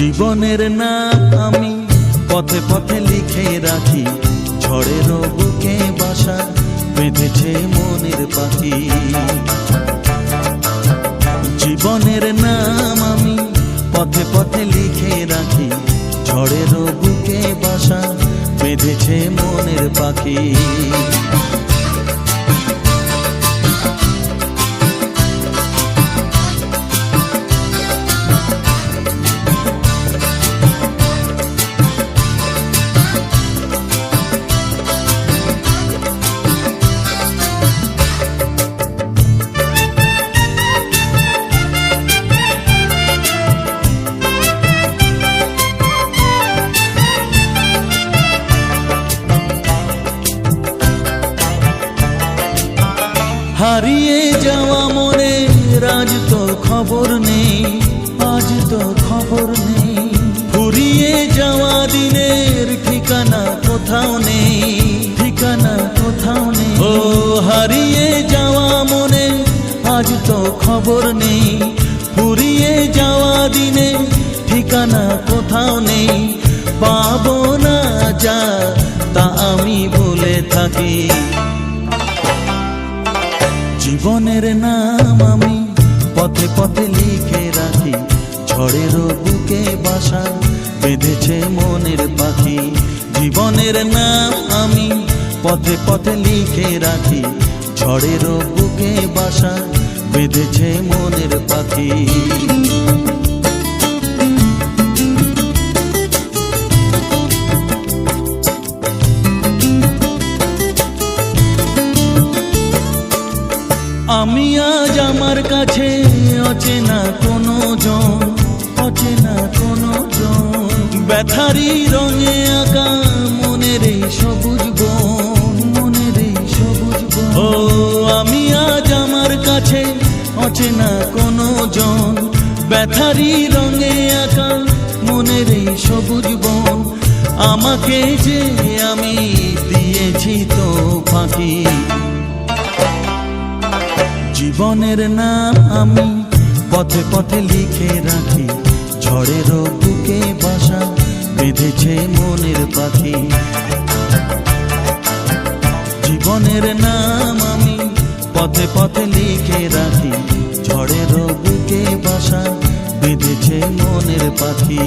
জীবনের না আমি পথে পথে লিখে রাখি। ঝড়ের বুকে বাসা বেঁধেছে মনের পাখি। জীবনের নাম আমি পথে পথে লিখে রাখি। ঝড়ের বুকে বাসা বেঁধেছে মনের পাখি। হারিয়ে যাওয়া মনে রাজ তোর খবর নেই, আজ তোর খবর নেই। ফুরিয়ে যাওয়া দিনের ঠিকানা কোথাও নেই, ঠিকানা কোথাও নেই। ও হারিয়ে যাওয়া মনে, আজ তো খবর নেই। ফুরিয়ে যাওয়া দিনে ঠিকানা কোথাও নেই। পাবো না যা, তা আমি বলে থাকি। জীবনের নাম আমি পথে পথে লিখে রাখি। ঝড়ের বুকে বাসা বেঁধেছে মনের পাখি। জীবনের নাম আমি পথে পথে লিখে রাখি। ঝড়ের বুকে বাসা বেঁধেছে মনের পাখি। আমি আজ আমার কাছে অচেনা কোনো জন, অচেনা কোনো জন। ব্যথারি রঙে আঁকা মনের এই সবুজ বন, মনের এই সবুজ ও, আমি আজ আমার কাছে অচেনা কোনো জন, ব্যথারি রঙে আঁকা মনের এই সবুজ বন। আমাকে যে আমি দিয়েছি তো ফাঁকি জীবনের নাম আমি পথে পথে লিখে রাখি। ঝড়ের বুকে বাসা বেঁধেছে মনের পাখি। জীবনের নাম আমি পথে পথে লিখে রাখি। ঝড়ের বুকে বাসা বেঁধেছে মনের পাখি।